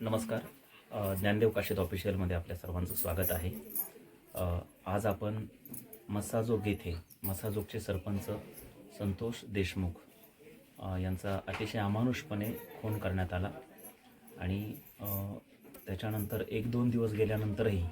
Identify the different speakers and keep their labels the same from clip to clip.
Speaker 1: नमस्कार. ज्ञानदेव काशीद ऑफिशियलमध्ये आपल्या सर्वांचं स्वागत आहे. आज आपण मसाजोग येथे मसाजोगचे सरपंच संतोष देशमुख यांचा अतिशय अमानुषपणे खून करण्यात आला. आणि त्याच्यानंतर एक दोन दिवस गेल्यानंतरही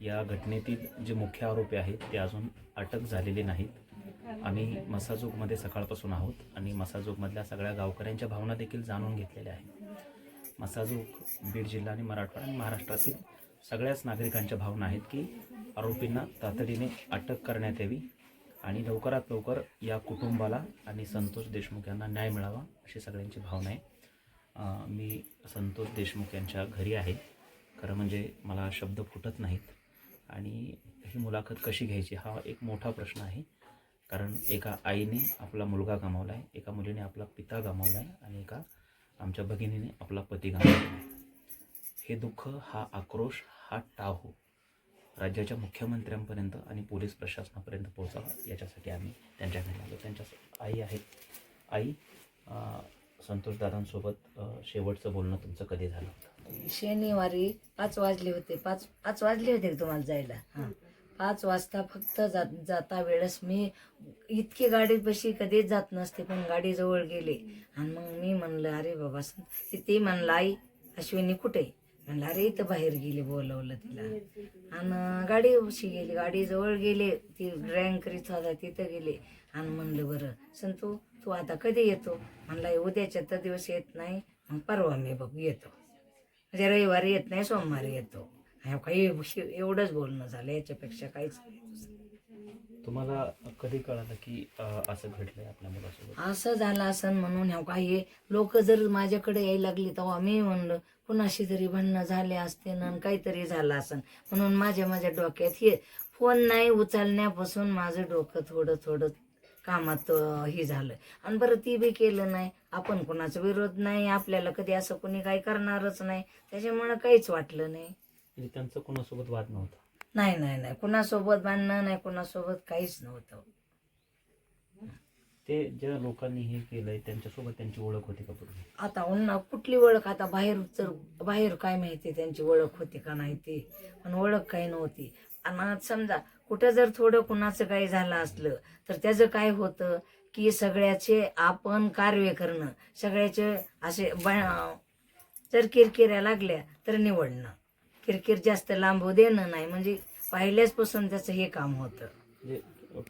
Speaker 1: या घटनेतील जे मुख्य आरोपी आहेत ते अजून अटक झालेले नाहीत. आम्ही मसाजोगमध्ये सकाळपासून आहोत आणि मसाजोगमधल्या सगळ्या गावकऱ्यांच्या भावना देखील जाणून घेतलेल्या आहेत. मसाजूक बीड जिल्हा आणि मराठवाडा आणि महाराष्ट्रातील सगळ्याच नागरिकांच्या भावना आहेत की आरोपींना तातडीने अटक करण्यात यावी आणि लवकरात लवकर या कुटुंबाला आणि संतोष देशमुख यांना न्याय मिळावा अशी सगळ्यांची भावना आहे. मी संतोष देशमुख यांच्या घरी आहे. खरं म्हणजे मला शब्द फुटत नाहीत. आणि ही मुलाखत कशी घ्यायची हा एक मोठा प्रश्न आहे. कारण एका आईने आपला मुलगा गमावला आहे एका मुलीने आपला पिता गमावला आहे आणि एका आमच्या भगिनीने आपला पती गमावला हे दुःख हा आक्रोश हा टाहो राज्याच्या मुख्यमंत्र्यांपर्यंत आणि पोलीस प्रशासनापर्यंत पोहोचावा याच्यासाठी आम्ही त्यांच्या घरी आलो. त्यांच्या आई आहेत. आई संतोषदादांसोबत शेवटचं बोलणं तुमचं कधी झालं होतं?
Speaker 2: शनिवारी पाच वाजले होते. पाच पाच वाजले होते तुम्हाला जायला? हां. पाच वाजता फक्त जात जाता वेळेस मी इतकी गाडी पशी कधीच जात नसते पण गाडी जवळ गेले. आणि मग मी म्हणलं अरे बाबा स- ते म्हणलं आई अश्विनी कुठे म्हणलं अरे इथं बाहेर गेली बोलवलं तिला. आणि गाडी उशी गेली गाडी जवळ गेले ती ड्रॅइंग करीत होता तिथं गेले. आणि म्हणलं बरं संतू तू आता कधी येतो? म्हणला उद्याच्या तर दिवस येत नाही मग परवा मी बघ येतो. म्हणजे रविवारी येत नाही सोमवारी येतो. काही एवढंच बोलणं झालं याच्यापेक्षा काहीच
Speaker 1: तुम्हाला कधी कळालं की असं घडलंय आपल्या मुलासोबत?
Speaker 2: असं झालं असं म्हणून ह्या काही लोक जर माझ्याकडे यायला लागली तेव्हा मी म्हणलं कुणाशी तरी भांडणं झाले असते ना काहीतरी झालं असन म्हणून माझ्या माझ्या डोक्यात हे फोन नाही उचलण्यापासून माझं डोकं थोडं थोडं कामात हे झालं. आणि बरं ती बी केलं नाही. आपण कोणाचा विरोध नाही. आपल्याला कधी असं कोणी काही करणारच नाही. त्याच्यामुळं काहीच वाटलं नाही.
Speaker 1: म्हणजे त्यांचं कोणासोबत वाद नव्हता.
Speaker 2: नाही नाही नाही. कुणासोबत भांडणं नाही कुणासोबत काहीच नव्हतं.
Speaker 1: ते ज्या लोकांनी हे केलंय त्यांच्यासोबत त्यांची ओळख होती का पूर्वी?
Speaker 2: आता उन्हा कुठली ओळख? आता बाहेर तर बाहेर काय माहिती त्यांची ओळख होती का नाही ती? पण ओळख काही नव्हती. आणि समजा कुठं जर थोडं कुणाचं काही झालं असलं तर त्याचं काय होतं? की सगळ्याचे आपण कार्य करणं सगळ्याचे असे जर किरकिऱ्या लागल्या तर निवडणं. किरकिर जास्त लांबू देणं नाही. म्हणजे पहिल्याचपासून त्याचं हे काम होतं.
Speaker 1: म्हणजे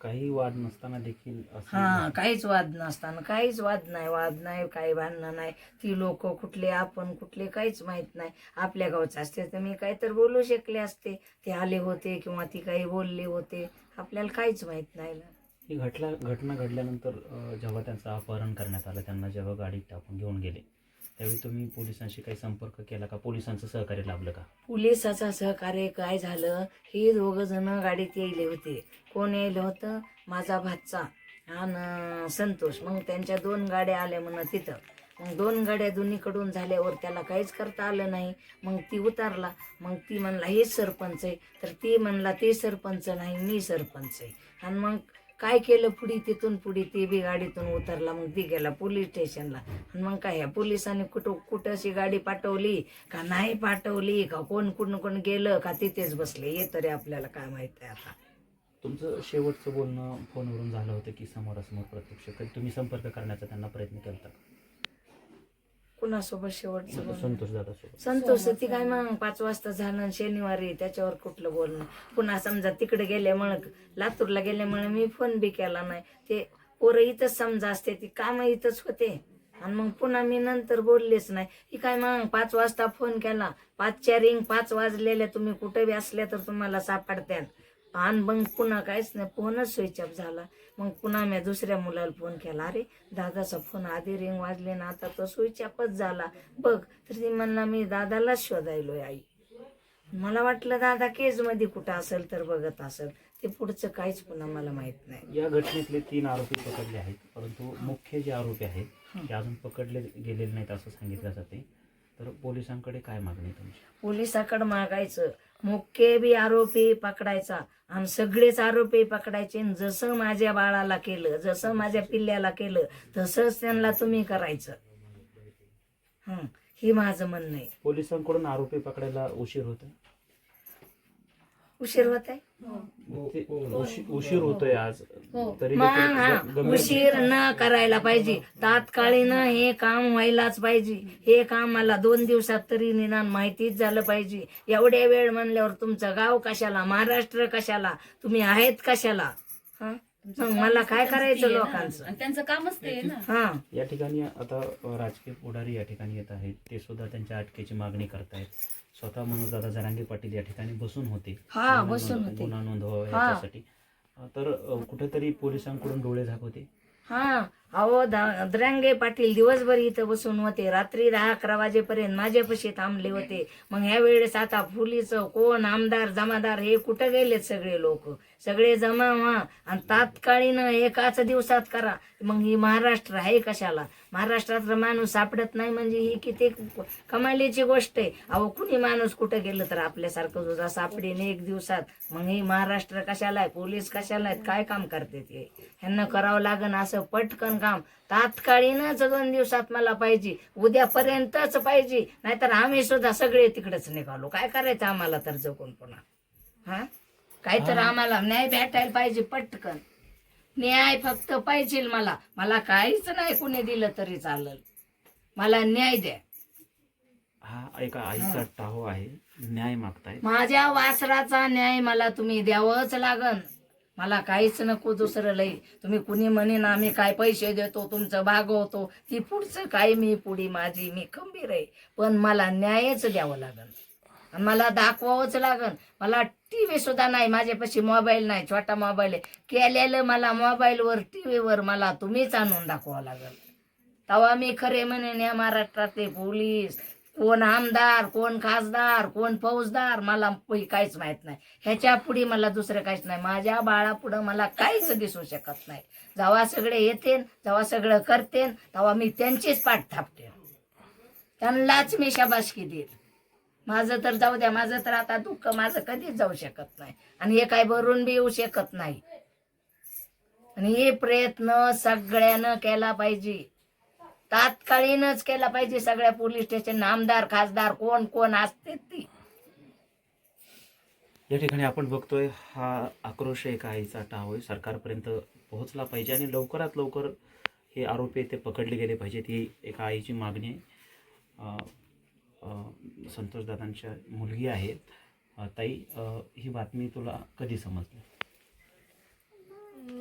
Speaker 1: काही वाद नसताना देखील
Speaker 2: हा काहीच वाद नसताना काहीच वाद नाही वाद नाही काही भांडणं नाही. ती लोक कुठले आपण कुठले काहीच माहीत नाही. आपल्या गावचे असते तर मी काही तर बोलू शकले असते. ते आले होते किंवा ती काही बोलले होते. आपल्याला काहीच माहीत नाही.
Speaker 1: ही घटना घटना घडल्यानंतर जेव्हा त्यांचं अपहरण करण्यात आलं त्यांना जेव्हा गाडीत टाकून घेऊन गेले त्यावेळी तुम्ही पोलिसांशी काही संपर्क केला का? पोलिसांचं सहकार्य लाभलं का?
Speaker 2: पोलिसाचं सहकार्य काय झालं? हे दोघ जण गाडीत यायले होते. कोण यायलं होतं? माझा भाचा आणि संतोष. मग त्यांच्या दोन गाड्या आल्या म्हणा तिथं. मग दोन गाड्या दोन्हीकडून झाल्यावर त्याला काहीच करता आलं नाही. मग ती उतारला. मग ती म्हणला हे सरपंच आहे. तर ती म्हणला ते सरपंच नाही मी सरपंच आहे. आणि मग काय केलं पुढे तिथून पुढे ते बी गाडीतून उतरला मग ती गेला पोलीस स्टेशनला. आणि मग काय ह्या पोलिसांनी कुठं कुठं अशी गाडी पाठवली का नाही पाठवली का कोण कुठं कोण गेलं का तिथेच बसले? हे तरी आपल्याला काय माहीत आहे आता.
Speaker 1: तुमचं शेवटचं बोलणं फोनवरून झालं होतं की समोरासमोर प्रत्यक्ष. कधी तुम्ही संपर्क करण्याचा त्यांना प्रयत्न केला का?
Speaker 2: कुणासोबत शेवटचं बोलणं?
Speaker 1: संतोष
Speaker 2: संतोष ती काय मग पाच वाजता झालं शनिवारी त्याच्यावर कुठलं बोलणं? पुन्हा समजा तिकडे गेल्यामुळं लातूरला गेल्यामुळे मी फोन बी केला नाही. ते पोरं इथंच समजा असते ती काम इथंच होते. आणि मग पुन्हा मी नंतर बोललेच नाही. ही काय मग पाच वाजता फोन केला. पाचच्या रिंग पाच वाजलेल्या तुम्ही कुठे बी असल्या तर तुम्हाला सापडत्यान आणि मग पुन्हा काहीच नाही फोनच स्विच ऑफ झाला. मग पुन्हा मी दुसऱ्या मुलाला फोन केला अरे दादाचा फोन आधी रिंग वाजले ना आता तो स्विच ऑफच झाला. बघ. तर ती म्हणला मी दादालाच शोधायलोय आई. मला वाटलं दादा केजमध्ये कुठं असेल तर बघत असेल. ते पुढचं काहीच पुन्हा मला माहीत नाही.
Speaker 1: या घटनेतले तीन आरोपी पकडले आहेत परंतु मुख्य जे आरोपी आहेत ते अजून पकडले गेलेले नाहीत असं सांगितलं जाते. तर पोलिसांकडे काय मागणी तुमची?
Speaker 2: पोलिसाकडे मागायचं. मुख्य बी आरोपी पकडायचा आणि सगळेच आरोपी पकडायचे आणि जसं माझ्या बाळाला केलं जसं माझ्या पिल्ल्याला केलं तसंच त्यांना तुम्ही करायचं. हं हे माझं म्हणणं आहे.
Speaker 1: पोलिसांकडून आरोपी पकडायला उशीर होतो
Speaker 2: उशीर होत आहे?
Speaker 1: ते उशी- उशीर होतोय आज. तरी
Speaker 2: मग
Speaker 1: देखील
Speaker 2: हा
Speaker 1: ग- गंभीर-
Speaker 2: उशीर न करायला पाहिजे. तात्काळीनं हे काम व्हायलाच पाहिजे. हे काम मला दोन दिवसात तरी निदान माहितीच झालं पाहिजे. एवढ्या वेळ म्हणल्यावर तुमचं गाव कशाला महाराष्ट्र कशाला तुम्ही आहेत कशाला? हा मग मला काय करायचं लोकांचं?
Speaker 3: आणि त्यांचं कामच ते आहे ना.
Speaker 2: हा.
Speaker 1: या ठिकाणी आता राजकीय पुढारी या ठिकाणी येत आहेत. ते सुद्धा त्यांच्या अटकेची मागणी करतायत. स्वतः मनोज दादा जरांगे पाटील या ठिकाणी बसून होते.
Speaker 2: हा,
Speaker 1: गुन्हा
Speaker 2: बसून
Speaker 1: नोंद-
Speaker 2: होते.
Speaker 1: गुन्हा नोंदवावा
Speaker 2: हा.
Speaker 1: याच्यासाठी. अ, तर अ, कुठेतरी पोलिसांकडून डोळे झाक होते
Speaker 2: हा. अहो दा- द्रांगे पाटील दिवसभर इथं बसून होते. रात्री दहा अकरा वाजेपर्यंत माझ्यापाशी थांबले होते. मग ह्या वेळेस आता पोलीस कोण? आमदार जमादार हे कुठं गेलेत सगळे लोक? सगळे जमा व्हा आणि तात्काळीनं एकाच दिवसात करा. मग ही महाराष्ट्र आहे कशाला? महाराष्ट्रातला माणूस सापडत नाही म्हणजे ही किती कमालीची गोष्ट आहे. अहो कुणी माणूस कुठं गेलं तर आपल्यासारखं सुद्धा सापडेन एक दिवसात? मग ही महाराष्ट्र कशाला आहे? पोलीस कशाला आहेत? काय काम करते ते? ह्यांना करावं लागन असं पटकन काम. तात्काळीनच दोन दिवसात मला पाहिजे. उद्यापर्यंतच पाहिजे. नाहीतर आम्ही सुद्धा सगळे तिकडेच निघालो. काय करायचं आम्हाला तर जगून पुन्हा? हा? काहीतर आम्हाला न्याय भेटायला पाहिजे पटकन. न्याय फक्त पाहिजे मला. मला काहीच नाही कुणी दिलं तरी चालेल. मला न्याय द्या.
Speaker 1: हा एका आईचा टाहो आहे. न्याय मागताय.
Speaker 2: माझ्या वासराचा न्याय मला तुम्ही द्यावंच लागन. मला काहीच नको दुसरं लई. तुम्ही कुणी म्हणेन आम्ही काय पैसे देतो तुमचं भागवतो. ती पुढचं काय मी पुढी माझी मी खंबीर आहे. पण मला न्यायच द्यावं लागन. मला दाखवावंच लागन. मला टी व्ही सुद्धा नाही माझ्यापाशी मोबाईल नाही छोटा मोबाईल आहे. केलेलं मला मोबाईलवर टी व्हीवर मला तुम्हीच आणून दाखवावं लागल. तेव्हा मी खरे म्हणेन या महाराष्ट्रातले पोलीस कोण आमदार कोण खासदार कोण फौजदार मला काहीच माहीत नाही. ह्याच्या पुढे मला दुसरं काहीच नाही. माझ्या बाळापुढं मला काहीच दिसू शकत नाही. जेव्हा सगळे येतेन जेव्हा सगळं करतेन तेव्हा मी त्यांचीच पाठ थापते त्यांनाच मी शाबासकी देईल माझं तर जाऊ द्या माझं तर आता दुःख माझं कधीच जाऊ शकत नाही. आणि हे काय भरून बी येऊ शकत नाही. आणि हे प्रयत्न सगळ्यानं केला पाहिजे. तात्काळीनच केला पाहिजे सगळ्या पोलीस स्टेशन आमदार खासदार कोण कोण असते ती.
Speaker 1: या ठिकाणी आपण बघतोय हा आक्रोश एक आईचा टाव आहे सरकारपर्यंत पोहोचला पाहिजे आणि लवकरात लवकर हे आरोपी ते पकडले गेले पाहिजेत. ही एका आईची मागणी आहे. संतोषदादांच्या मुलगी आहेत. ताई ही बातमी तुला कधी समजली?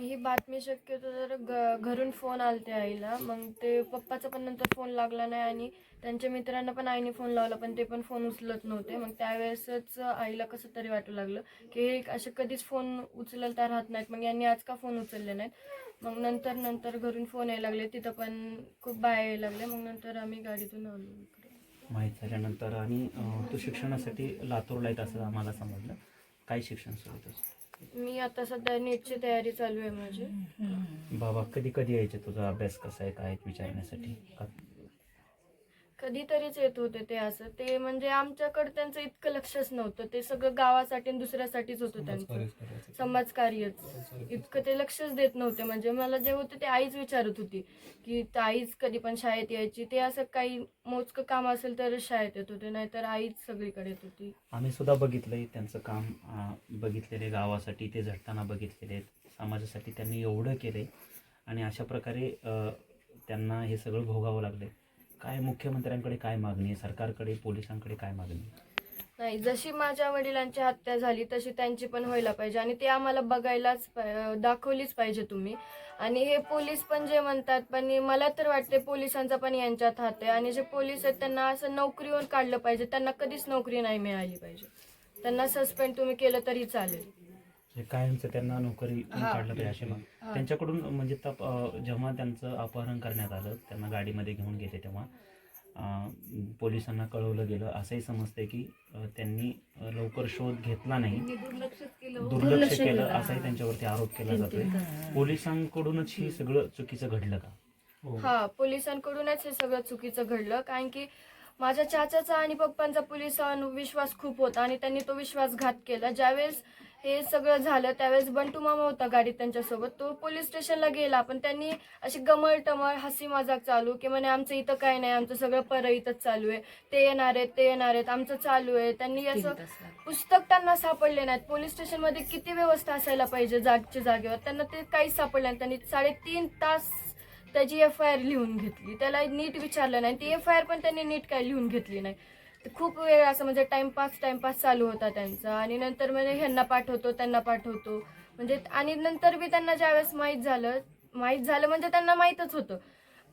Speaker 4: ही बातमी शक्यतो तर ग घरून फोन आलते आईला मग ते पप्पाचा पण नंतर फोन लागला नाही आणि त्यांच्या मित्रांना पण आईने फोन लावला पण ते पण फोन उचलत नव्हते. मग त्यावेळेसच आईला कसं तरी वाटू लागलं की हे असे कधीच फोन उचलता राहत नाहीत. मग यांनी आज का फोन उचलले नाहीत? मग नंतर नंतर घरून फोन यायला लागले. तिथं पण खूप बाया यायला लागले. मग नंतर आम्ही गाडीतून आलो.
Speaker 1: माहीत झाल्यानंतर आणि तू शिक्षणासाठी लातूरला येत असं आम्हाला समजलं. काय शिक्षण सुरू होतं
Speaker 4: मी आता सध्या नीटची तयारी चालू आहे माझी.
Speaker 1: बाबा कधी कधी यायचे तुझा अभ्यास कसा आहे? काय विचारण्यासाठी?
Speaker 4: कधीतरीच येत होते ते असं. ते म्हणजे आमच्याकडे त्यांचं इतकं लक्षच नव्हतं. ते सगळं गावासाठी आणि दुसऱ्यासाठीच होतं त्यांचं. समाजकार्यच. इतकं ते लक्षच देत नव्हते. म्हणजे मला जे होतं ते आईच विचारत होती की त- आईच कधी पण शाळेत यायची. ते असं काही मोजकं काम असेल तरच शाळेत येत होते नाहीतर आईच सगळीकडे येत होती.
Speaker 1: आम्ही सुद्धा बघितलंय त्यांचं काम अं, बघितलेले गावासाठी ते झटताना बघितलेले आहेत. समाजासाठी त्यांनी एवढं केलंय. आणि अशा प्रकारे अं, त्यांना हे सगळं भोगावं लागलंय. काय मुख्यमंत्र्यांकडे काय मागणी आहे? सरकारकडे पोलिसांकडे काय मागणी आहे?
Speaker 4: नाही जशी माझ्या वडिलांची हत्या झाली तशी त्यांची पण व्हायला पाहिजे आणि ती आम्हाला बघायलाच दाखवलीच पाहिजे तुम्ही. आणि हे पोलीस पण जे म्हणतात पण मला तर वाटते पोलिसांचा पण यांच्यात हात आहे. आणि जे पोलीस आहेत त्यांना असं नोकरीवर काढलं पाहिजे. त्यांना कधीच नोकरी नाही मिळाली पाहिजे. त्यांना सस्पेंड तुम्ही केलं तरी चालेल.
Speaker 1: हे कायमचं त्यांना नोकरी काढलं पाहिजे अशी माग. त्यांच्याकडून म्हणजे तप जेव्हा त्यांचं अपहरण करण्यात आलं त्यांना गाडीमध्ये घेऊन गेले तेव्हा पोलिसांना कळवलं गेलं. असंही समजतंय की त्यांनी लवकर शोध घेतला नाही. दुर्लक्ष केलं. असाही त्यांच्यावरती आरोप केला जातोय. पोलिसांकडूनच ही सगळं चुकीचं घडलं का?
Speaker 4: हा. पोलिसांकडूनच हे सगळं चुकीचं घडलं. कारण की माझ्या चाचाचा आणि पप्पांचा पोलिसांवर विश्वास खूप होता आणि त्यांनी तो विश्वासघात केला. ज्यावेळेस हे सगळं झालं त्यावेळेस बंटू मामा होता गाडीत त्यांच्यासोबत. तो पोलीस स्टेशनला गेला पण त्यांनी अशी गमळ टमळ हसी मजाक चालू की म्हणे आमचं इथं काय नाही आमचं सगळं पर इथंच चालू आहे. ते येणार आहेत ते येणार आहेत आमचं चालू आहे. त्यांनी असं. पुस्तक त्यांना सापडले नाहीत. पोलीस स्टेशनमध्ये किती व्यवस्था असायला पाहिजे जागच्या जागेवर? त्यांना ते काहीच सापडलं नाही. त्यांनी साडेतीन तास त्याची एफ आय आर लिहून घेतली. त्याला नीट विचारलं नाही. ती एफ आय आर पण त्यांनी नीट काय लिहून घेतली नाही. खूप वेळ असं म्हणजे टाइमपास टाइमपास चालू होता त्यांचा. आणि नंतर म्हणजे ह्यांना पाठवतो त्यांना पाठवतो. म्हणजे आणि नंतर बी त्यांना ज्यावेळेस माहीत झालं माहीत झालं म्हणजे त्यांना माहीतच होतं.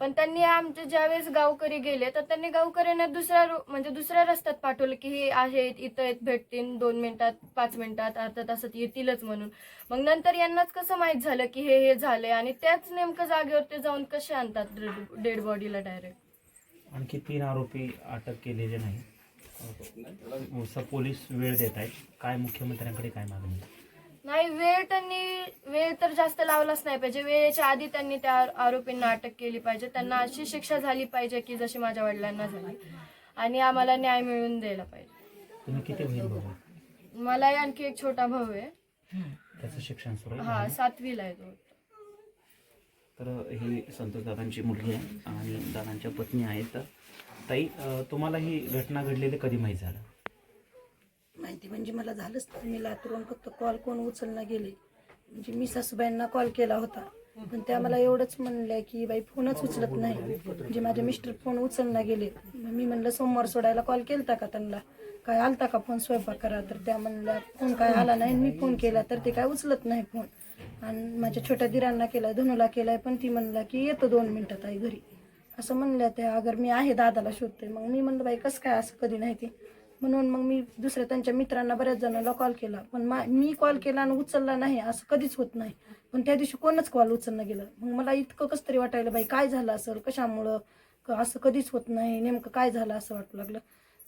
Speaker 4: पण त्यांनी आमचे ज्यावेळेस गावकरी गेले तर त्यांनी गावकऱ्यांना दुसऱ्या म्हणजे दुसऱ्या रस्त्यात पाठवलं की हे आहेत इथं आहेत भेटतील दोन मिनिटात पाच मिनिटात अर्धा तासात येतीलच म्हणून. मग नंतर यांनाच कसं माहीत झालं की हे हे झालंय? आणि त्याच नेमकं जागेवर ते जाऊन कसे आणतात डेड बॉडीला डायरेक्ट?
Speaker 1: आणखी तीन आरोपी अटक केलेले नाही पोलीस वेळ देत आहेत काय मुख्यमंत्र्यांकडे काय मागणी?
Speaker 4: नाही वेळ त्यांनी वेळ तर जास्त लावलाच नाही पाहिजे. वेळेच्या आधी त्यांनी त्या आरोपींना अटक केली पाहिजे. त्यांना अशी शिक्षा झाली पाहिजे की जशी माझ्या वडिलांना झाली. आणि आम्हाला न्याय मिळवून द्यायला पाहिजे.
Speaker 1: तुम्ही किती बहीण भाऊ?
Speaker 4: मला आणखी एक छोटा भाऊ आहे.
Speaker 1: त्याचं शिक्षण सुरू
Speaker 4: हा सातवीला आहे तो.
Speaker 1: तर ही संतोष दादांची मुलगी आहे आणि दादांच्या पत्नी आहेत. तर ताई अ, तुम्हाला ही घटना घडलेली कधी माहीत झालं?
Speaker 3: माहिती म्हणजे मला झालंच नाही. मी लातूरून फक्त कॉल कोण उचलला गेले. म्हणजे मी सासूबाईंना कॉल केला होता. पण त्या मला एवढंच म्हणल्या की बाई फोनच उचलत नाही. म्हणजे माझे मिस्टर फोन उचलला गेले. मग मी म्हणलं सोमवार सोडायला कॉल केलता का त्यांना? काय आलता का फोन स्वयंपाक करा? तर त्या म्हणल्या फोन काय आला नाही मी फोन केला तर ते काय उचलत नाही फोन. आणि माझ्या छोट्या दिरांना केलाय धनुला केलाय पण ती म्हणला की येतो दोन मिनिटात आई घरी. असं म्हणल्या त्या अगर मी आहे दादाला शोधते मग मी म्हणलं बाई कसं काय असं कधी नाही ते? म्हणून मग मी दुसऱ्या त्यांच्या मित्रांना बऱ्याच जणांना कॉल केला. पण मा मी कॉल केला आणि उचलला नाही असं कधीच होत नाही. पण त्या दिवशी कोणच कॉल उचलणं गेलं मग मला इतकं कसं तरी वाटायला बाई काय झालं असेल? कशामुळं? असं कधीच होत नाही. नेमकं काय झालं? असं वाटू लागलं.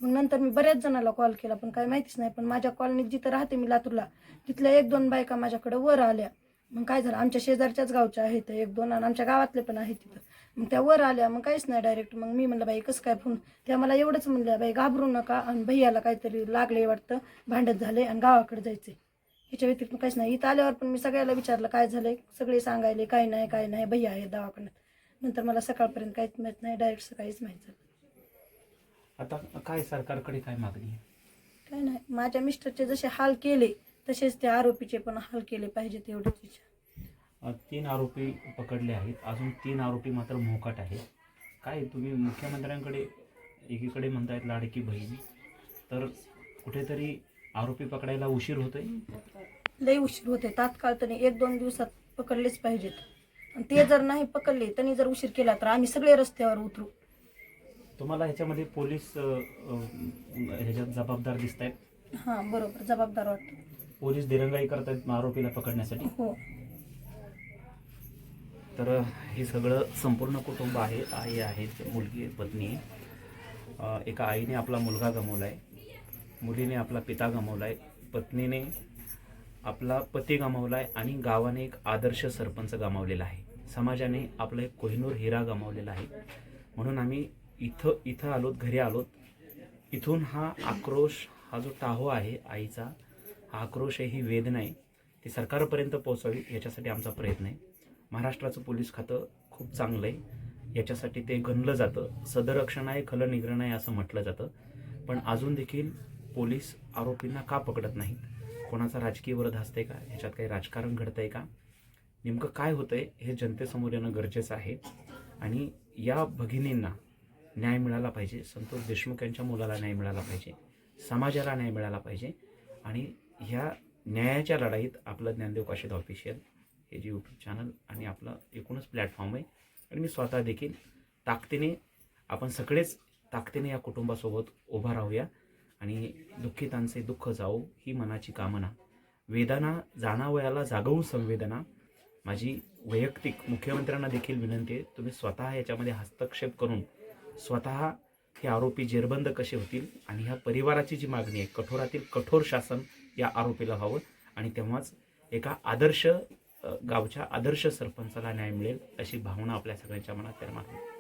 Speaker 3: मग नंतर मी बऱ्याच जणाला कॉल केला पण काय माहितीच नाही. पण माझ्या कॉलनीत जिथं राहते मी लातूरला तिथल्या एक दोन बायका माझ्याकडे वर आल्या. मग काय झालं? आमच्या शेजारच्याच गावच्या आहेत एक दोन आणि आमच्या गावातले पण आहेत तिथं. मग त्या वर आल्या मग काहीच नाही डायरेक्ट मग मी म्हणलं बाई कसं काय फोन? त्या मला एवढंच म्हणलं बाई घाबरू नका आणि भैयाला काहीतरी लागले वाटतं भांडत झाले आणि गावाकडे जायचे ह्याच्या व्यतिरिक्त काहीच नाही. इथं आल्यावर पण मी सगळ्याला विचारलं काय झालंय? सगळे सांगायले काय नाही काय नाही भैया आहे दवाखान्यात. नंतर मला सकाळपर्यंत काहीच माहीत नाही डायरेक्ट सकाळीच माहीत झालं.
Speaker 1: आता काय सरकारकडे काय मागणी?
Speaker 3: काय नाही. माझ्या मिस्टरचे जसे हाल केले तसेच त्या आरोपीचे पण हाल केले पाहिजेत एवढीच इच्छा.
Speaker 1: तीन आरोपी पकडले आहेत. अजून तीन आरोपी मात्र मोकाट आहेत. काय तुम्ही मुख्यमंत्र्यांकडे एकीकडे म्हणतायत लाडकी बहीण. तर कुठेतरी आरोपी पकडायला उशीर होतोय?
Speaker 3: लई उशीर होते तात्काळ त्याने एक दोन दिवसात पकडलेच पाहिजेत. आणि ते जर नाही पकडले त्यांनी जर उशीर केला तर आम्ही सगळे रस्त्यावर उतरू.
Speaker 1: तुम्हाला ह्याच्यामध्ये पोलीस ह्याच्यात जबाबदार दिसत आहेत
Speaker 3: हां बरोबर. जबाबदार वाटतं.
Speaker 1: पोलीस दिरंगाई करतायत आरोपीला पकडण्यासाठी.
Speaker 3: हो.
Speaker 1: तर हे सगळं संपूर्ण कुटुंब आहे आई आहेत मुलगी आहे, पत्नी आहे. एका आईने आपला मुलगा गमावला आहे मुलीने आपला पिता गमावला आहे पत्नीने आपला पती गमावला आहे आणि गावाने एक आदर्श सरपंच गमावलेला आहे. समाजाने आपला एक कोहिनूर हिरा गमावलेला आहे. म्हणून आम्ही इथं इथं आलोत घरी आलोत. इथून हा आक्रोश हा जो टाहो आहे आईचा आक्रोश आहे ही वेदना आहे ती सरकारपर्यंत पोहोचावी याच्यासाठी आमचा प्रयत्न आहे. महाराष्ट्राचं पोलीस खातं खूप चांगलं आहे. याच्यासाठी ते गणलं जातं. सदरक्षण आहे खलं निग्रहण आहे असं म्हटलं जातं. पण अजून देखील पोलीस आरोपींना का पकडत नाहीत? कोणाचा राजकीय विरोध असते का? ह्याच्यात काही राजकारण घडतंय का? नेमकं काय होतं आहे हे जनतेसमोर येणं गरजेचं आहे. आणि या भगिनींना न्याय मिळाला पाहिजे. संतोष देशमुख यांच्या मुलाला न्याय मिळाला पाहिजे. समाजाला न्याय मिळाला पाहिजे. आणि ह्या न्यायाच्या लढाईत आपलं ज्ञानदेव काशीद ऑफिशियल हे जे यूट्यूब चॅनल आणि आपलं एकूणच प्लॅटफॉर्म आहे. आणि मी स्वतः देखील ताकदीने आपण सगळेच ताकदीने या कुटुंबासोबत उभा राहूया आणि दुःखितांचे दुःख जाऊ ही मनाची कामना. वेदना जाणावयाला जागवू संवेदना. माझी वैयक्तिक मुख्यमंत्र्यांना देखील विनंती आहे तुम्ही स्वतः याच्यामध्ये हस्तक्षेप करून स्वतः हे आरोपी जेरबंद कसे होतील आणि ह्या परिवाराची जी मागणी आहे कठोरातील कठोर शासन या आरोपीला व्हावं. आणि तेव्हाच एका आदर्श गावच्या आदर्श सरपंचाला न्याय मिळेल अशी भावना आपल्या सगळ्यांच्या मनात निर्माण होईल